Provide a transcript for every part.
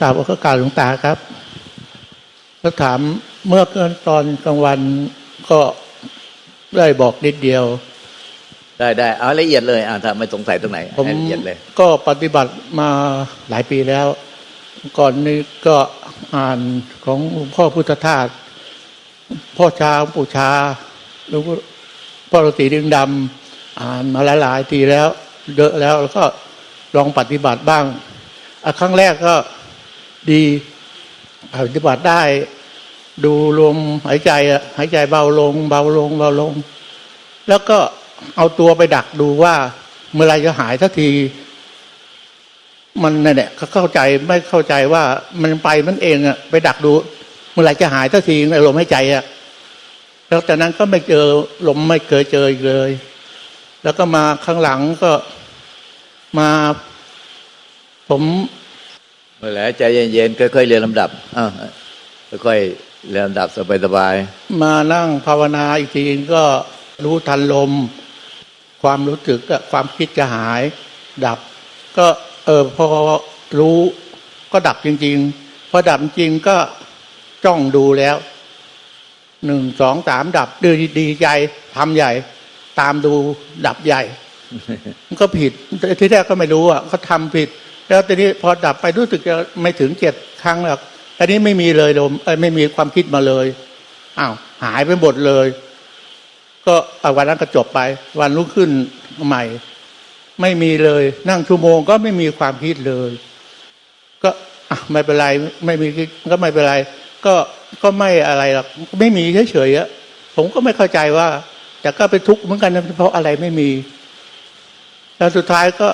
กราบก็กราบหลวงตาครับ ก็ถามเมื่อตอนกลางวันก็ได้บอกนิดเดียว ได้ได้เอาละเอียดเลยอ่าถ้าไม่สงสัยตรงไหนผมให้ละเอียดเลย ก็ปฏิบัติมาหลายปีแล้ว ก่อนนี้ก็อ่านของหลวงพ่อพุทธทาสพ่อชาปู่ชาหลวงพ่อฤาษีดึงดำอ่านมาหลายๆทีแล้วเยอะแล้วแล้วก็ลองปฏิบัติบ้างอะครั้งแรกก็ ดีปฏิบัติได้ ดูลมหายใจอะหายใจเบาลง เบาลงเบาลง แล้วก็เอาตัวไปดักดูว่า เมื่อไรจะหายสักที มันเนั่นแหละเขาเข้าใจไม่เข้าใจว่ามันไปมันเองอะไปดักดู เมื่อไรจะหายสักทีในลมหายใจอะแล้วจากนั้นก็ไม่เจอลมไม่เคยเจออีกเลย แล้วก็มาข้างหลังก็มาผม มื่อไหร่ใจเย็นๆค่อยๆเรียนลำดับอ่าค่อยๆเรียนลำดับสบายมานั่งภาวนาอีกทีก็รู้ทันลม ความรู้สึกอะความคิดจะหาย ดับ ก็เออพอรู้ก็ดับจริง ๆ พอดับจริงก็จ้องดูแล้วหนึ่งสองสามดับดีดีใจทำใหญ่ ตามดูดับใหญ่มันก็ผิดที่แรกก็ไม่รู้อะเขาทำผิด แล้วทีนี้พอดับไปรู้สึกจะไม่ถึงเจ็ดครั้งหรอกอันนี้ไม่มีเลยลมเอ้ยไม่มีความคิดมาเลยอ้าวหายไปหมดเลย ก็วันนั้นก็จบไป วันรุ่งขึ้นใหม่ ไม่มีเลย นั่งชั่วโมงก็ไม่มีความคิดเลย ก็ไม่เป็นไร ไม่มีก็ไม่เป็นไร ก็ก็ไม่อะไรหรอกไม่มีเฉยๆอะผมก็ไม่เข้าใจว่า แต่ก็เป็นทุกข์เหมือนกันเพราะอะไรไม่มี แล้วสุดท้ายก็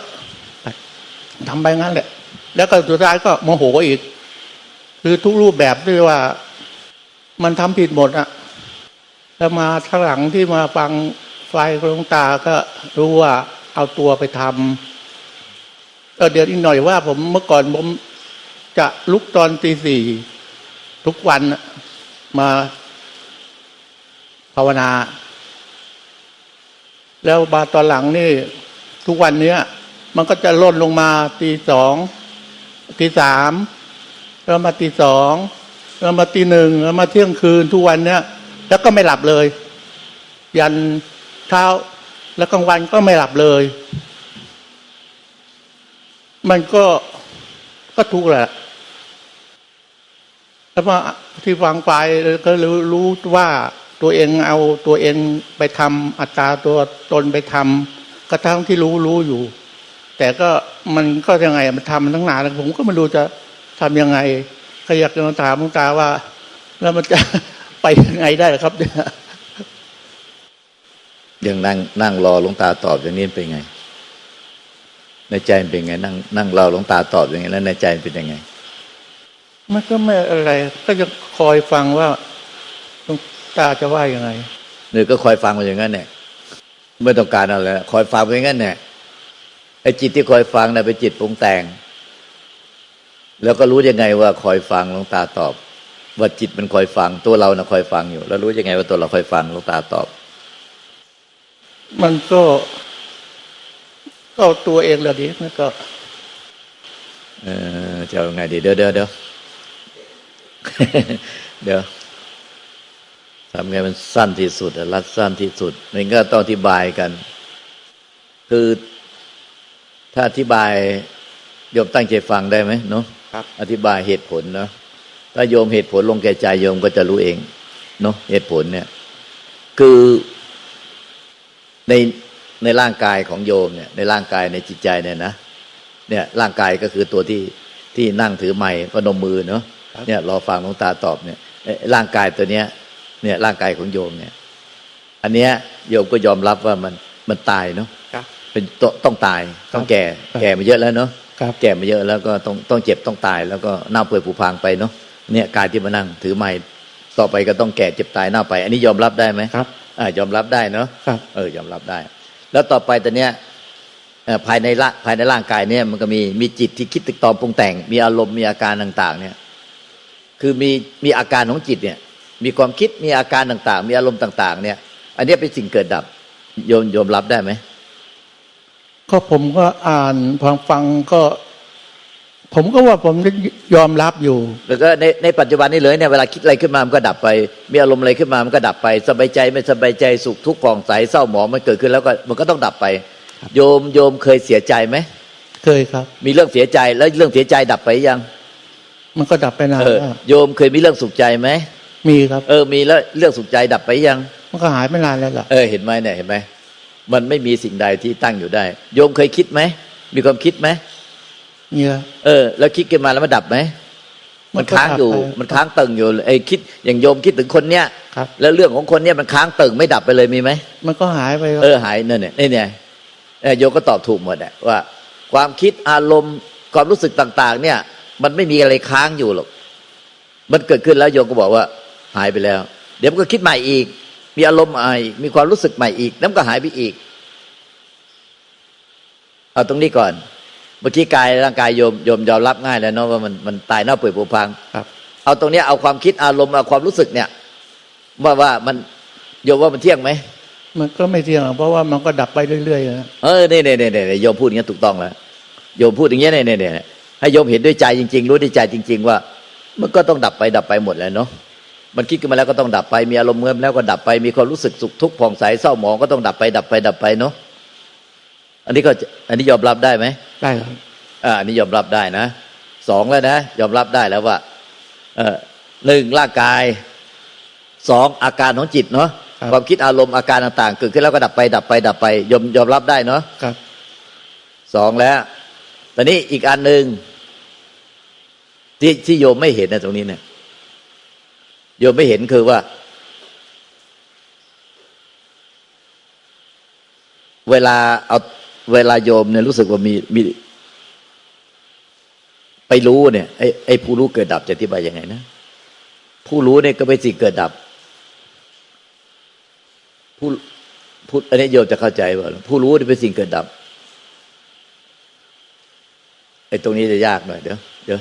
ทำไปงั้นแหละ แล้วก็สุดท้ายก็โมโหอีก คือทุกรูปแบบที่ว่า มันทำผิดหมดอะแล้วมาข้งหลังที่มาฟังไฟหลงตาก็รู้ว่าเอาตัวไปทำเออเดี๋ยวอีกหน่อยว่า ผมเมื่อก่อนผมจะลุกตอนตีสี่ทุกวันมาภาวนา แล้วมาตอนหลังนี่ ทุกวันเนี้ย มันก็จะล่นลงมาตีสองตีสามแล้วมาตีสองแล้วมาตีหนึ่งแล้วมาเที่ยงคืนทุกวันเนี้ยแล้วก็ไม่หลับเลย ยันเช้าแล้วกลางวันก็ไม่หลับเลย มันก็ก็ทุกข์แหละแล้วมาที่ฟังไปก็รู้รู้ว่าตัวเองเอาตัวเองไปทำอัตราตัวตนไปทำกระทั่งที่รู้รู้อยู่ แต่ก็มันก็ยังไงมันทำมาตั้งนานแล้วผมก็ไม่รู้จะทำยังไงก็อยากจะมาถามหลวงตาว่า แล้วมันจะไปยังไงได้ล่ะครับเนี่ยๆยังนั่งนั่งรอหลวงตาตอบอย่างนี้เป็นไง ในใจมันเป็นไง นั่งนั่งรอหลวงตาตอบอย่างไงแล้วในใจมันเป็นยังไง มันก็ไม่อะไร ก็จะคอยฟังว่าหลวงตาจะว่ายังไงหรือก็คอยฟังมาอย่างนั้นเนี่ยไม่ต้องการอะไรคอยฟังไปอย่างนั้นเนี่ย ไอ้จิตที่คอยฟังน่ะเป็นจิตปรุงแต่ง แล้วก็รู้ยังไงว่าคอยฟังหลวงตาตอบ ว่าจิตมันคอยฟังตัวเราน่ะคอยฟังอยู่ แล้วรู้ยังไงว่าตัวเราคอยฟังหลวงตาตอบ มันก็ก็ตัวเองแหละดิมันก็เออจะเอาไงดีเดี๋ยวเดี๋ยวเดี๋ยวเดี๋ยวทำไงมันสั้นที่สุดอะรัดสั้นที่สุดมันก็ต้องอธิบายกัน คือ ถ้าอธิบายโยมตั้งใจฟังได้ไหมเนาะครับอธิบายเหตุผลเนาะถ้าโยมเหตุผลลงแก่ใจโยมก็จะรู้เองเนาะเหตุผลเนี่ย คือในในร่างกายของโยมเนี่ย ในร่างกายในจิตใจเนี่ยนะเนี่ยร่างกายก็คือตัวที่ที่นั่งถือไม้พนมมือเนาะครับเนี่ยรอฟังหลวงตาตอบเนี่ยเอ่อร่างกายตัวเนี้ย เนี่ยร่างกายของโยมเนี่ย อันเนี้ยโยมก็ยอมรับว่ามันมันตายเนาะครับ เป็นตต้องตายต้องแก่ครับแก่มาเยอะแล้วเนาะครับแก่มาเยอะแล้วก็ต้องต้องเจ็บต้องตาย แล้วก็เน่าเปื่อยผุพังไปเนาะเนี่ยกายที่มานั่งถือไม้ต่อไปก็ต้องแก่เจ็บตายเน่าไป อันนี้ยอมรับได้ไหมครับอ่ายอมรับได้เนาะครับเออยอมรับได้ แล้วต่อไปตอนเนี้ยเอ่อภายในละภายในร่างกายเนี่ยมันก็มีมีจิตที่คิดตึกตองปรุงแต่ง มีอารมณ์มีอาการต่าง ๆ เนี่ย คือมีมีอาการของจิตเนี่ย มีความคิดมีอาการต่าง ๆ มีอารมณ์ต่าง ๆ เนี่ย อันเนี้ยเป็นสิ่งเกิดดับโยมโยมรับได้ไหม ก็ผมก็อ่านฟังฟังก็ ผมก็ว่าผมยอมรับอยู่ แล้วก็ในในปัจจุบันนี้เลยเนี่ยเวลาคิดอะไรขึ้นมามันก็ดับไป มีอารมณ์อะไรขึ้นมามันก็ดับไป สบายใจไม่สบายใจสุขทุกข์ผ่องใสเศร้าหมองมันเกิดขึ้นแล้วก็มันก็ต้องดับไป โยมโยมเคยเสียใจไหมเคยครับ มีเรื่องเสียใจแล้วเรื่องเสียใจดับไปยัง มันก็ดับไปนานเออแล้วโยมเคยมีเรื่องสุขใจไหมมีครับ เออมีแล้วเรื่องสุขใจดับไปยัง มันก็หายไปนานแล้วล่ะ เออเห็นไหมเนี่ยเห็นไหม มันไม่มีสิ่งใดที่ตั้งอยู่ได้ โยมเคยคิดไหม มีความคิดไหมเนี่ยเออ แล้วคิดขึ้นมาแล้วมันดับไหม มันค้างอยู่ดับไปมันค้างตึงอยู่ไอ้คิดอย่างโยมคิดถึงคนเนี้ยครับแล้วเรื่องของคนเนี้ยมันค้างตึงไม่ดับไปเลยมีไหม มันก็หายไปครับเออหายเนี่ยเนี่ยนี่เนี่ยเออโยมก็ตอบถูกหมดอะว่า ความคิดอารมณ์ความรู้สึกต่าง ๆ เนี่ย มันไม่มีอะไรค้างอยู่หรอก มันเกิดขึ้นแล้วโยมก็บอกว่า หายไปแล้ว เดี๋ยวมันก็คิดใหม่อีก มีอารมณ์ใหม่มีความรู้สึกใหม่อีกแล้วมันก็หายไปอีก เอาตรงนี้ก่อน เมื่อกี้กายร่างกายโยมโยมยอมรับง่ายแล้วเนาะว่ามันมันตายเน่าเปื่อยผุพังครับเอาตรงเนี้ยเอาความคิดอารมณ์เอาความรู้สึกเนี่ย ว่าว่ามันโยมว่ามันเที่ยงไหมมันก็ไม่เที่ยงหรอกเพราะว่ามันก็ดับไปเรื่อยๆนะเออเนี่ยเนี่ยเนี่ยเนี่ยโยมพูดอย่างนี้ยถูกต้องแล้วโยมพูดอย่างเงี้ยเนี่ยเนี่ยเนี่ยให้โยมเห็นด้วยใจจริง ๆ รู้ด้วยใจจริง ๆ ว่า มันก็ต้องดับไปดับไปหมดแหล้วเนาะ มันคิดขึ้นมาแล้วก็ต้องดับไป มีอารมณ์เมื่อแล้วก็ดับไป มีความรู้สึกสุขทุกข์ผ่องใสเศร้าหมองก็ต้องดับไป ดับไปดับไปเนาะ อันนี้ก็อันนี้ยอมรับได้ไหมได้ครับ อ่าอันนี้ยอมรับได้นะสองแล้วนะ ยอมรับได้แล้วว่า เออหนึ่งร่างกายสองอาการของจิตเนาะความคิดอารมณ์อาการต่างๆเกิดขึ้นแล้วก็ดับไป ดับไป ดับไป ยอมยอมรับได้เนาะครับสองแล้วตอนนี้อีกอันหนึ่งที่ที่โยมไม่เห็นนะตรงนี้เนี่ย โยมไม่เห็นคือว่า เวลาเอาเวลาโยมเนี่ยรู้สึกว่ามีมี ไปรู้เนี่ยไอ้ไอ้ผู้รู้เกิดดับจะอธิบายยังไงนะผู้รู้เนี่ยก็เป็นสิ่งเกิดดับ ผู้ผู้อันนี้โยมจะเข้าใจว่าผู้รู้เนี่ยเป็นสิ่งเกิดดับไอ้ตรงนี้จะยากหน่อยเดี๋ยวเดี๋ยว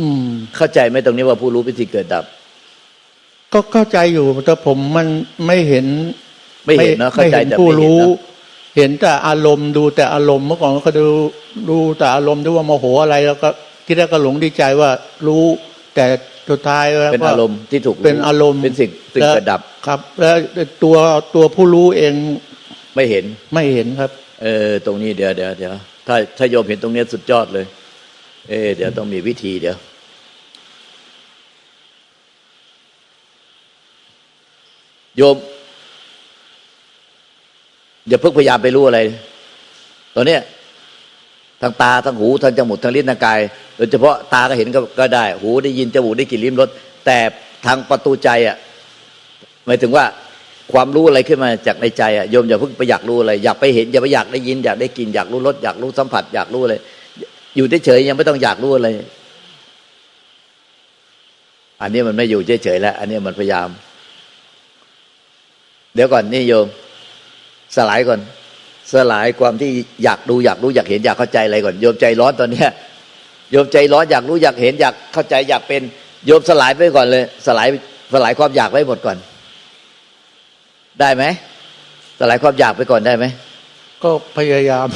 อืม เข้าใจไหมตรงนี้ว่าผู้รู้เป็นสิ่งเกิดดับ ก็เข้าใจอยู่แต่ผมมันไม่เห็น ไม่เห็นเนอะเข้าใจไม่ห็นแต่ผู้ไม่เห็นรู้เนอะเห็นแต่อารมณ์ดูแต่อารมณ์เมื่อก่อนก็ดูดูแต่อารมณ์ดูว่าโมโหอะไรแล้วก็คิดแรกก็หลงดีใจว่ารู้ แต่สุดท้ายแล้วเป็นก็อารมณ์ที่ถูกเป็นอารมณ์เป็นสิ่งสิ่งแล้วเกิดดับครับ แล้วตัวตัวผู้รู้เองไม่เห็นไม่เห็นครับ เออตรงนี้เดี๋ยวเดี๋ยวเดี๋ยวถ้าถ้าโยมเห็นตรงนี้สุดยอดเลย เออเดี๋ยวต้องมีวิธีเดี๋ยว โยมอย่าเพิ่งพยายามไปรู้อะไร ตอนเนี้ยทางตาทางหูทางจมูกทางลิ้นทางกาย โดยเฉพาะตาก็เห็นก็กได้ หูได้ยินจมูกได้กลิ่นลิ้มรสแต่ทางประตูใจอะหมายถึงว่าความรู้อะไรขึ้นมาจากในใจอะโยมอย่าเพิ่งไปอยากรู้อะไรอยากไปเห็นอย่าไปอยากได้ยิน อยากได้กินอยากรู้รสอยากรู้สัมผัส อยากรู้อะไรอยู่เฉยๆยังไม่ต้องอยากรู้อะไร อันนี้มันไม่อยู่เฉยๆแล้ว อันนี้มันพยายาม เดี๋ยวก่อนนี่โยม สลายก่อน สลายความที่อยากดูอยากรู้อยากเห็นอยากเข้าใจอะไรก่อนโยมใจร้อนตอนเนี้ยโยมใจร้อนอยากรู้อยากเห็นอยากเข้าใจอยากเป็นโยมสลายไปก่อนเลย สลายสลายความอยากไว้หมดก่อน ได้ไหมสลายความอยากไปก่อนได้ไหมก็พยายาม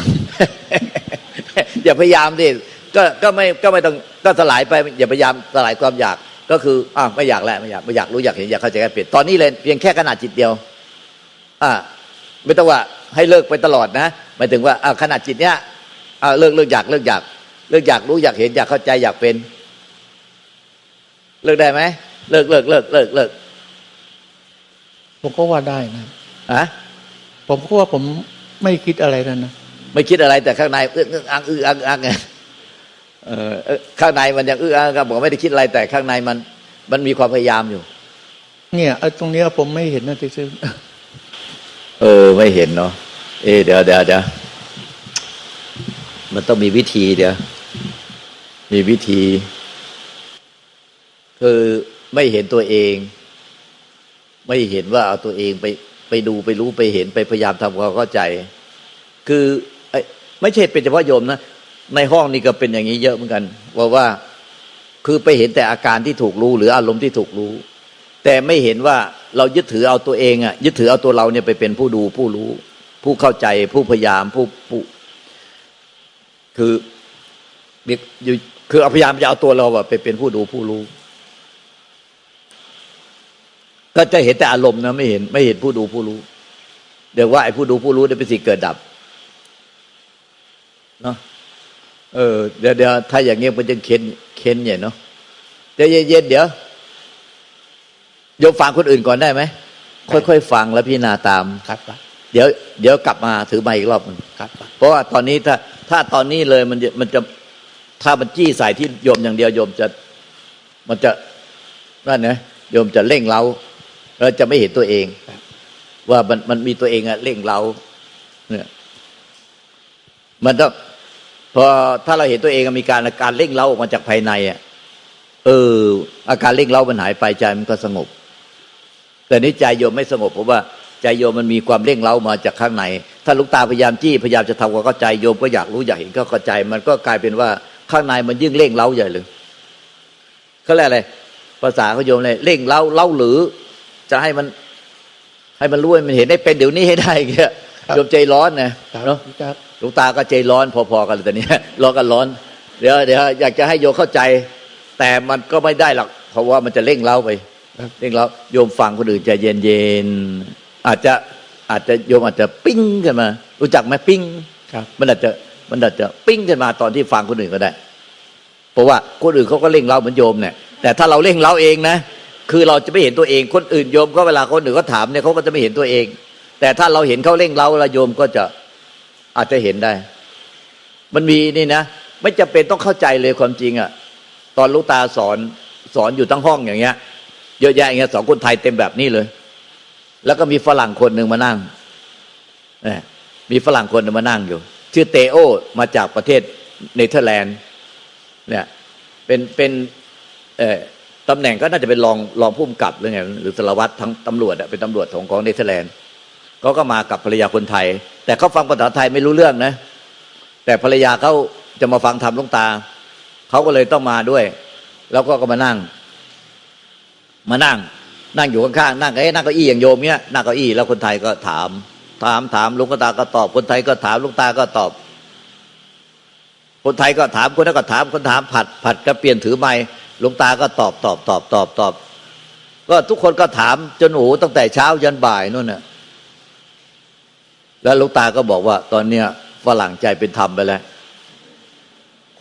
อย่าพยายามดิก็ก็ไม่ก็ไม่ต้องก็สลายไป อย่าพยายามสลายความอยากก็คืออ่าไม่อยากแล้วไม่อยากไม่อยากรู้อยากเห็นอยากเข้าใจอยากเปลี่ยนตอนนี้เลยเพียงแค่ขนาดจิตเดียว อ่าไม่ต้องว่าให้เลิกไปตลอดนะหมายถึงว่าอ่าขนาดจิตเนี้ยอ่าเลิกเลิกอยากเลิกอยาก เลิกอยากรู้อยากเห็นอยากเข้าใจอยากเป็น เลิกได้ไหมเลิกเลิกเลิกเลิกเลิกผมก็ว่าได้นะอะผมก็ว่าผมไม่คิดอะไรนั่นนะไม่คิดอะไรแต่ข้างในอึ้งอึ้งอังอื้ออังอังไงเออเอ่อข้างในมันยังอื้ออังอังบอกไม่ได้คิดอะไรแต่ข้างในมัน มันมีความพยายามอยู่ เนี่ยไอ้ตรงเนี้ยผมไม่เห็นนะที่ซื้อ เออ ไม่เห็นเนาะเอเดี๋ยวเดี๋ยวเดี๋ยวมันต้องมีวิธีเดี๋ยว มีวิธี คือไม่เห็นตัวเอง ไม่เห็นว่าเอาตัวเองไปไปดูไปรู้ไปเห็นไปพยายามทำความเข้าใจ คือไอ้ไม่ใช่เป็นเฉพาะโยมนะในห้องนี้ก็เป็นอย่างนี้เยอะเหมือนกันว่าว่าคือไปเห็นแต่อาการที่ถูกรู้ หรืออารมณ์ที่ถูกรู้ แต่ไม่เห็นว่า เรายึดถือเอาตัวเองอะยึดถือเอาตัวเราเนี่ยไปเป็นผู้ดูผู้รู้ ผู้เข้าใจผู้พยายามผู้ผู้คือมีอยู่คือพยายามจะเอาตัวเราอะไปเป็นผู้ดูผู้รู้ ก็จะเห็นแต่อารมณ์นะไม่เห็น ไม่เห็นผู้ดูผู้รู้ เดี๋ยวว่าไอ้ผู้ดูผู้รู้เนี่ยเป็นสิ่งเกิดดับเนาะเออเดี๋ยวเดี๋ยวถ้าอย่างเงี้ยมันจะเค้นเค้นใหญ่เนาะเดี๋ยวเย็นเดี๋ยว โยมฟังคนอื่นก่อนได้ไหมค่อยๆฟังแล้วพิจารณาตามครับครับเดี๋ยวเดี๋ยวกลับมาถือไมาอีกรอบหนึงครับครับ เพราะว่าตอนนี้ถ้าถ้าตอนนี้เลยมันจะมันจะถ้ามันจี้ใส่ที่โยมอย่างเดียวโยมจะมันจะนั่นนะโยมจะเร่งเร้าแล้วจะไม่เห็นตัวเอง ว่ามันมันมีตัวเองอะเร่งเร้าเนี่ยมันต้องพอถ้าเราเห็นตัวเองอะมีการอาการเร่งเร้าออกมาจากภายในอะเอออาการเร่งเร้ามันหายไปใจมันก็สงบ แต่นี่ใจโยมไม่สงบเพราะว่าใจโยมมันมีความเร่งเร้ามาจากข้างใน ถ้าลูกตาพยายามจี้พยายามจะทำความเข้าใจโยมก็อยากรู้อยากเห็นก็เข้าใจ มันก็กลายเป็นว่าข้างในมันยิ่งเร่งเร้าใหญ่เลยเขาเรียกอะไรภาษาเขาโยมเลยเร่งเร้าเล่าหรือ จะให้มัน ให้มันรู้ให้มันเห็นได้เป็นเดี๋ยวนี้ให้ได้เงี้ยโยมใจร้อนนะครับเนาะครับหลูกตาก็ใจร้อนพอๆกันเลยตอนนี้ร้อนกันร้อน เดี๋ยวเดี๋ยวอยากจะให้โยมเข้าใจ แต่มันก็ไม่ได้หรอกเพราะว่ามันจะเร่งเร้าไปครับ เร่งเร้าโยมฟังคนอื่นใจเย็นๆอาจจะอาจจะโยมอาจจะปิ้งขึ้นมา รู้จักไหมปิ้งครับ มันอาจจะมันอาจจะปิ้งขึ้นมาตอนที่ฟังคนอื่นก็ได้ เพราะว่าคนอื่นเขาก็เร่งเร้าเหมือนโยมเนี่ย แต่ถ้าเราเร่งเร้าเองนะ คือเราจะไม่เห็นตัวเอง คนอื่นโยมก็เวลาคนอื่นก็ถามเนี่ยเขาก็จะไม่เห็นตัวเอง แต่ถ้าเราเห็นเขาเร่งเร้าแล้วโยมก็จะอาจจะเห็นได้ มันมีนี่นะไม่จำเป็นต้องเข้าใจเลยความจริงอะตอนลูกตาสอนสอนอยู่ทั้งห้องอย่างเงี้ย เยอะแยะอย่างเงี้ยสองคนไทยเต็มแบบนี้เลย แล้วก็มีฝรั่งคนหนึ่งมานั่งเนี่ยมีฝรั่งคนหนึ่งมานั่งอยู่ ชื่อเตโอมาจากประเทศเนเธอร์แลนด์เนี่ยเป็นเป็นเอ่อตำแหน่งก็น่าจะเป็นรองรองผู้กำกับหรือไงหรือสารวัตรทั้งตำรวจเป็นตำรวจของของเนเธอร์แลนด์เขาก็มากับภรรยาคนไทย แต่เขาฟังภาษาไทยไม่รู้เรื่องนะ แต่ภรรยาเขาจะมาฟังธรรมลงตาเขาก็เลยต้องมาด้วย แล้วก็ก็มานั่ง มานั่ง นั่งอยู่ข้างๆนั่งเอ้นั่งเก้าอี้อย่างโยมเนี้ยนั่งเก้าอี้แล้วคนไทยก็ถาม ถามถามหลุงตาก็ตอบ คนไทยก็ถามหลุงตาก็ตอบ คนไทยก็ถามคนนั้นก็ถามคนถามผัด ผัดก็เปลี่ยนถือไม้หลวงตาก็ตอบตอบตอบตอบตอบก็ทุกคนก็ถามจนโอ้ตั้งแต่เช้ายันบ่ายนู่นน่ะแล้วหลวงตาก็บอกว่า ตอนเนี้ยฝรั่งใจเป็นธรรมไปแล้ว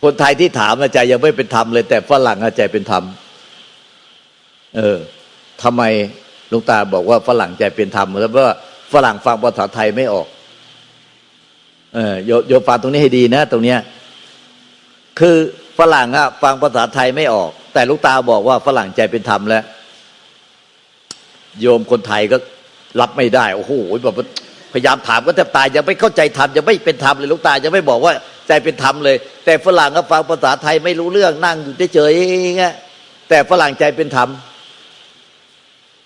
คนไทยที่ถามอะใจยังไม่เป็นธรรมเลย แต่ฝรั่งใจเป็นธรรม เออทำไมลุงตาบอกว่าฝรั่งใจเป็นธรรมแล้วว่าฝรั่งฟังภาษาไทยไม่ออก เออโยโยฟังตรงนี้ให้ดีนะ ตรงเนี้ย คือฝรั่งอะฟังภาษาไทยไม่ออก แต่ลูกตาบอกว่าฝรั่งใจเป็นธรรมแล้ว โยมคนไทยก็รับไม่ได้ โอ้โหแบบพยายามถามก็แทบตายยังไม่เข้าใจธรรมยังไม่เป็นธรรมเลยลูกตายังไม่บอกว่าใจเป็นธรรมเลย แต่ฝรั่งก็ฟังภาษาไทยไม่รู้เรื่องนั่งอยู่เฉยๆแต่ฝรั่งใจเป็นธรรม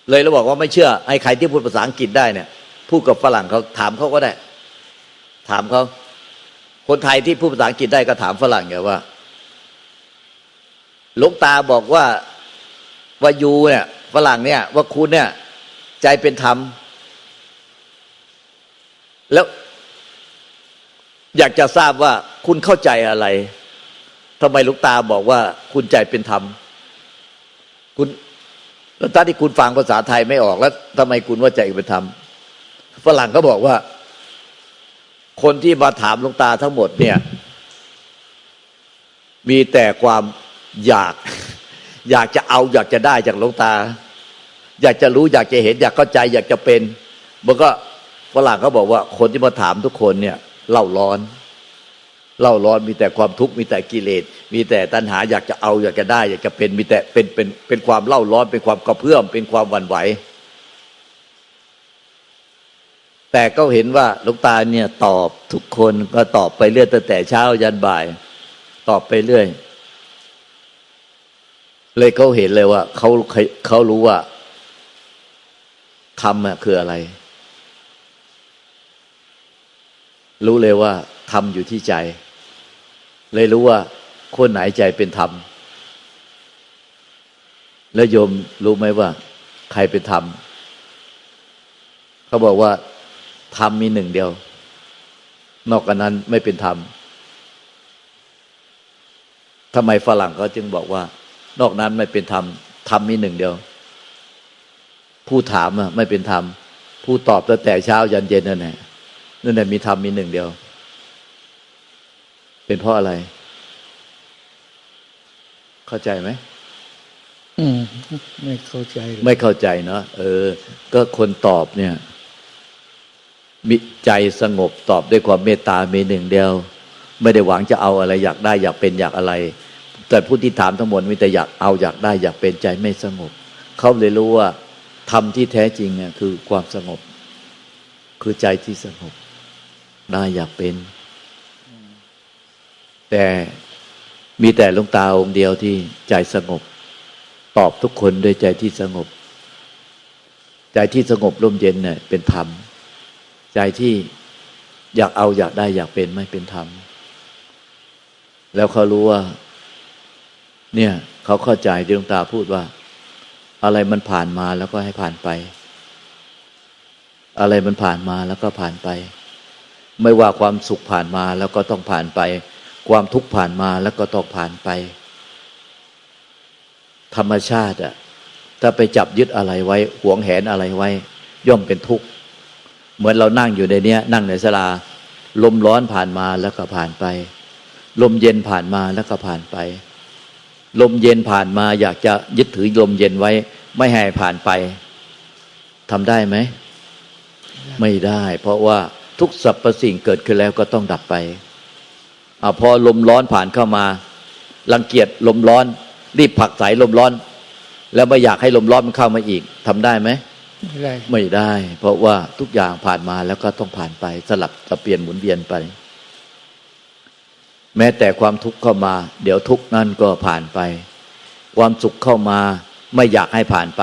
เลยเราบอกว่าไม่เชื่อไอ้ใครที่พูดภาษาอังกฤษได้เนี่ยพูดกับฝรั่งเขาถามเขาก็ได้ ถามเขาคนไทยที่พูดภาษาอังกฤษได้ก็ถามฝรั่งไงว่าหลวงตาบอกว่าว่ายูเนี่ยฝรั่งเนี่ย ว่าคุณเนี่ย ใจเป็นธรรม แล้วอยากจะทราบว่าคุณเข้าใจอะไรทำไมลวงตาบอกว่าคุณใจเป็นธรรม คุณ แล้วตอนที่คุณฟังภาษาไทยไม่ออกแล้วทำไมคุณว่าใจเป็นธรรมฝรั่งก็บอกว่า คนที่มาถามหลวงตาทั้งหมดเนี่ย มีแต่ความอยาก อยากจะเอาอยากจะได้จากหลวงตา อยากจะรู้อยากจะเห็น อยากเข้าใจ อยากจะเป็น มันก็ฝรั่งเขาบอกว่า คนที่มาถามทุกคนเนี่ยเล่าร้อน เล่าร้อนมีแต่ความทุกข์มีแต่กิเลส มีแต่ตัณหาอยากจะเอาอยากจะได้ อยากจะเป็นมีแต่เป็นเป็นเป็นความเล่าร้อนเป็นความกระเพื่อมเป็นความหวั่นไหว แต่ก็เห็นว่าลูกตาเนี่ยตอบทุกคนก็ตอบไปเรื่อยตั้งแต่เช้ายันบ่าย ตอบไปเรื่อย เลยเขาเห็นเลยว่าเขาเขารู้ว่าธรรมคืออะไร รู้เลยว่าธรรมอยู่ที่ใจ เลยรู้ว่าคนไหนใจเป็นธรรม แล้วโยมรู้ไหมว่า ใครเป็นธรรม เขาบอกว่าธรรมมีหนึ่งเดียว นอกจากนั้นไม่เป็นธรรมทำไมฝรั่งเขาจึงบอกว่า นอกนั้นไม่เป็นธรรมธรรมมีหนึ่งเดียว ผู้ถามอะไม่เป็นธรรมผู้ตอบตั้งแต่เช้ายันเย็นนั่นแหละนั่นแหละมีธรรมมีหนึ่งเดียว เป็นเพราะอะไร เข้าใจไหมอืม ไม่เข้าใจเลยไม่เข้าใจเนาะเออ ก็คนตอบเนี่ยมีใจสงบตอบด้วยความเมตตามีหนึ่งเดียว ไม่ได้หวังจะเอาอะไร อยากได้อยากเป็นอยากอะไร แต่ผู้ที่ถามทั้งหมดมีแต่อยากเอาอยากได้อยากเป็นใจไม่สงบ เขาเลยรู้ว่าธรรมที่แท้จริงเนี่ยคือความสงบ คือใจที่สงบได้อยากเป็น แต่มีแต่หลวงตาองค์เดียวที่ใจสงบ ตอบทุกคนด้วยใจที่สงบ ใจที่สงบร่มเย็นเนี่ยเป็นธรรม ใจที่อยากเอาอยากได้อยากเป็นไม่เป็นธรรม แล้วเขารู้ว่า เนี่ย เขาเข้าใจที่หลวงตาพูดว่า อะไรมันผ่านมาแล้วก็ให้ผ่านไป อะไรมันผ่านมาแล้วก็ผ่านไป ไม่ว่าความสุขผ่านมาแล้วก็ต้องผ่านไป ความทุกข์ผ่านมาแล้วก็ต้องผ่านไป ธรรมชาติอะถ้าไปจับยึดอะไรไว้ หวงแหนอะไรไว้ ย่อมเป็นทุกข์ เหมือนเรานั่งอยู่ในเนี้ย นั่งในศาลา ลมร้อนผ่านมาแล้วก็ผ่านไป ลมเย็นผ่านมาแล้วก็ผ่านไป ลมเย็นผ่านมาอยากจะยึดถือลมเย็นไว้ ไม่ให้ผ่านไปทำได้ไหม ไม่ได้ เพราะว่าทุกสรรพสิ่งเกิดขึ้นแล้วก็ต้องดับไป อาพอลมร้อนผ่านเข้ามารังเกียจลมร้อน รีบผลักสายลมร้อน แล้วไม่อยากให้ลมร้อนมันเข้ามาอีกทำได้ไหมไม่ได้ไม่ได้ เพราะว่าทุกอย่างผ่านมาแล้วก็ต้องผ่านไปสลับสับเปลี่ยนหมุนเวียนไป แม้แต่ความทุกข์เข้ามา เดี๋ยวทุกข์นั้นก็ผ่านไป ความสุขเข้ามาไม่อยากให้ผ่านไป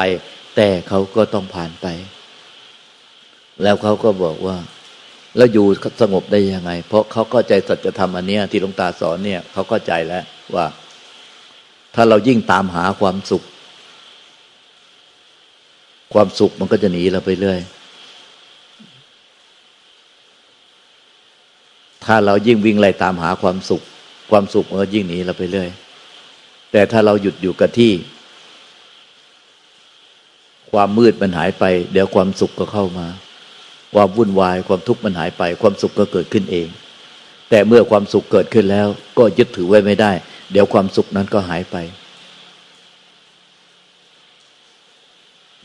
แต่เขาก็ต้องผ่านไป แล้วเขาก็บอกว่า แล้วอยู่สงบได้ยังไง เพราะเขาเข้าใจสัจธรรมอันเนี้ยที่หลวงตาสอนเนี่ยเขาเข้าใจแล้วว่า ถ้าเรายิ่งตามหาความสุข ความสุขมันก็จะหนีเราไปเรื่อยถ้าเรายิ่งวิ่งไล่ตามหาความสุข ความสุขมันก็ยิ่งหนีเราไปเรื่อยแต่ถ้าเราหยุดอยู่กับที่ ความมืดมันหายไป เดี๋ยวความสุขก็เข้ามา ความวุ่นวายความทุกข์มันหายไป ความสุขก็เกิดขึ้นเอง แต่เมื่อความสุขเกิดขึ้นแล้ว ก็ยึดถือไว้ไม่ได้ เดี๋ยวความสุขนั้นก็หายไป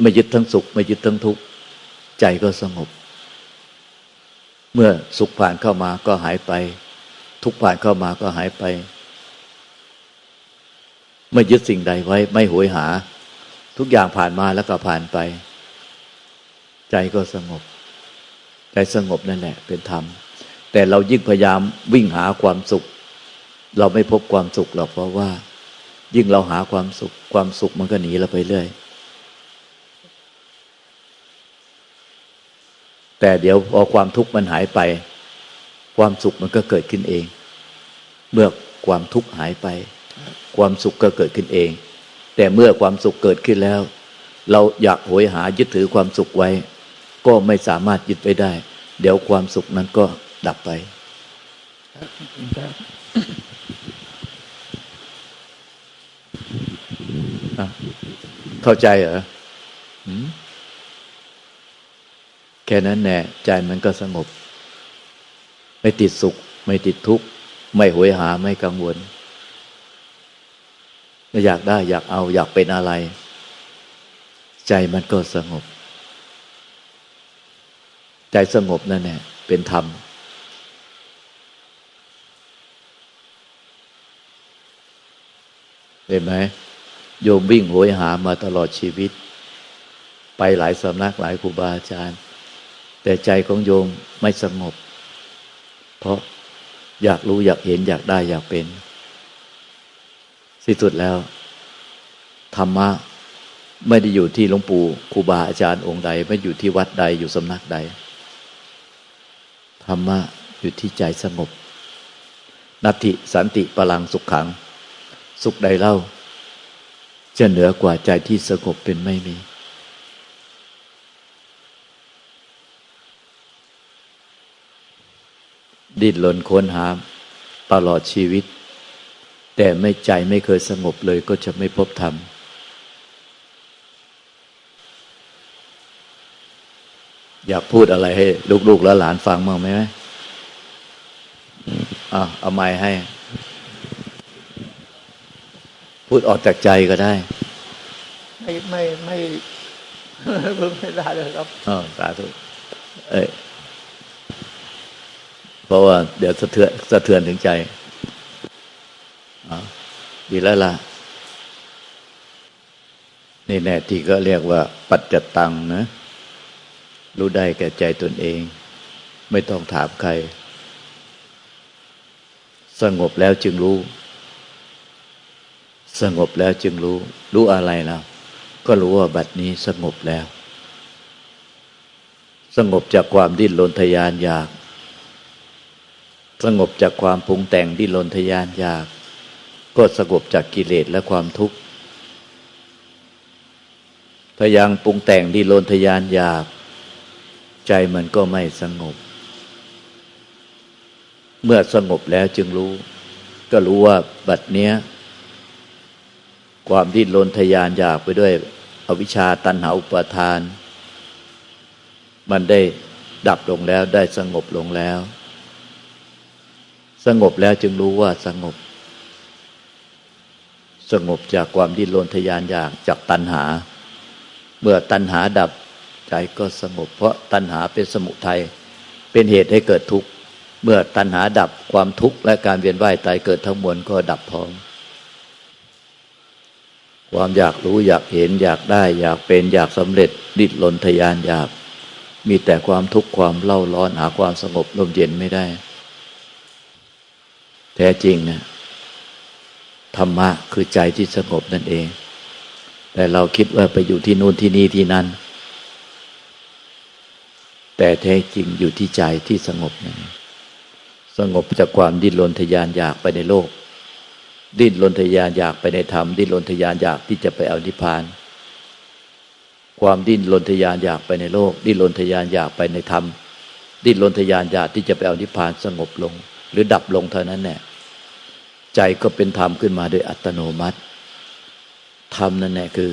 ไม่ยึดทั้งสุข ไม่ยึดทั้งทุกข์ใจก็สงบ เมื่อสุขผ่านเข้ามาก็หายไป ทุกข์ผ่านเข้ามาก็หายไป ไม่ยึดสิ่งใดไว้ ไม่หวยหา ทุกอย่างผ่านมาแล้วก็ผ่านไป ใจก็สงบ ใจสงบนั่นแหละเป็นธรรม แต่เรายิ่งพยายามวิ่งหาความสุข เราไม่พบความสุขหรอกเพราะว่า ยิ่งเราหาความสุข ความสุขมันก็หนีเราไปเรื่อยแต่เดี๋ยวพอความทุกข์มันหายไป ความสุขมันก็เกิดขึ้นเอง เมื่อความทุกข์หายไป ความสุขก็เกิดขึ้นเอง แต่เมื่อความสุขเกิดขึ้นแล้ว เราอยากโหยหายึดถือความสุขไว้ ก็ไม่สามารถยึดไปได้ เดี๋ยวความสุขนั้นก็ดับไปครับเข้าใจเหรอหืมแค่นั้นแน่ใจมันก็สงบ ไม่ติดสุข ไม่ติดทุกข์ ไม่หวยหาไม่กังวลไม่อยากได้อยากเอาอยากเป็นอะไร ใจมันก็สงบ ใจสงบนั่นแหละเป็นธรรม เห็นไหมโยมวิ่งโหยหามาตลอดชีวิต ไปหลายสำนักหลายครูบาอาจารย์ แต่ใจของโยมไม่สงบ เพราะอยากรู้อยากเห็นอยากได้อยากเป็นที่สุดแล้ว ธรรมะไม่ได้อยู่ที่หลวงปู่ครูบาอาจารย์องค์ใด ไม่อยู่ที่วัดใดอยู่สำนักใด ธรรมะอยู่ที่ใจสงบ นัตติสันติพลังสุขขัง สุขใดเล่า จะเหนือกว่าใจที่สงบเป็นไม่มี ดิ้นรนค้นหาตลอดชีวิต แต่ไม่ใจไม่เคยสงบเลยก็จะไม่พบธรรม อยากพูดอะไรให้ลูกๆและหลานฟังบ้างไหมไหมอะเอาไม้ให้ พูดออกจากใจก็ได้ ไม่ไม่ไม่เพิ่งไม่ได้เลยครับอ๋อสาธุเอ้ยเพราะว่า เดี๋ยวสะเทือนสะเทือนถึงใจอ๋อดีแล้วล่ะนี่แน่ที่ก็เรียกว่าปัจจตังนะ รู้ได้แก่ใจตนเอง ไม่ต้องถามใคร สงบแล้วจึงรู้ สงบแล้วจึงรู้ รู้อะไรแล้วก็รู้ว่าบัดนี้สงบแล้ว สงบจากความดิ้นรนทยานอยาก สงบจากความปรุงแต่งดิ้นรนทยานอยาก ก็สงบจากกิเลสและความทุกข์ถ้ายังปรุงแต่งดิ้นรนทยานอยาก ใจมันก็ไม่สงบ เมื่อสงบแล้วจึงรู้ ก็รู้ว่าบัดเนี้ย ความดิ้นรนทยานอยากไปด้วย อวิชชาตันหาอุปาทาน มันได้ดับลงแล้วได้สงบลงแล้ว สงบแล้วจึงรู้ว่าสงบ สงบจากความดิ้นรนทยานอยากจากตัณหา เมื่อตัณหาดับ ใจก็สงบ เพราะตัณหาเป็นสมุทัยเป็นเหตุให้เกิดทุกข์เมื่อตัณหาดับความทุกข์และการเวียนว่ายตายเกิดทั้งมวลก็ดับพร้อม ความอยากรู้อยากเห็นอยากได้ อยากเป็นอยากสำเร็จดิ้นรนทยานอยาก มีแต่ความทุกข์ความเล่าร้อนหาความสงบลมเย็นไม่ได้ แท้จริงนะธรรมะคือใจที่สงบนั่นเอง แต่เราคิดว่าไปอยู่ที่นู่นที่นี่ที่นั่น แต่แท้จริงอยู่ที่ใจที่สงบนั่นเองสงบจากความดิ้นรนทยานอยากไปในโลก ดิ้นรนทยานอยากไปในธรรม ดิ้นรนทยานอยากที่จะไปเอานิพพาน ความดิ้นรนทยานอยากไปในโลก ดิ้นรนทยานอยากไปในธรรม ดิ้นรนทยานอยากที่จะไปเอานิพพานสงบลง หรือดับลงเท่านั้นแหละใจก็เป็นธรรมขึ้นมาโดยอัตโนมัติธรรมนั่นแหละคือ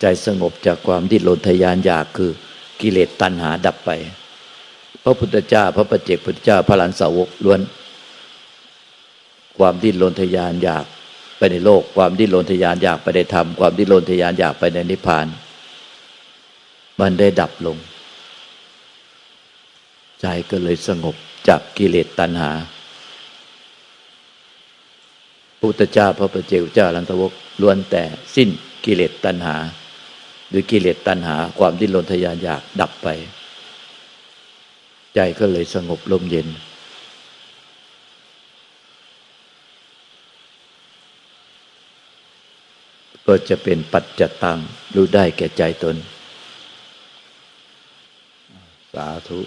ใจสงบจากความดิ้นรนทยานอยากคือ กิเลสตัณหาดับไป พระพุทธเจ้า พระปัจเจกพุทธเจ้าพระหลานสาวกล้วน ความดิ้นรนทยานอยากไปในโลก ความดิ้นรนทยานอยากไปในธรรมความดิ้นรนทยานอยากไปในนิพพาน มันได้ดับลง ใจก็เลยสงบจากกิเลสตัณหาพุทธเจ้าพระปัจเจกเจ้าลันตวกล้วนแต่สิ้นกิเลสตัณหา หรือกิเลสตัณหาความดิ้นรนทยานอยากดับไป ใจก็เลยสงบลมเย็น ก็จะเป็นปัจจตังรู้ได้แก่ใจตน สาธุ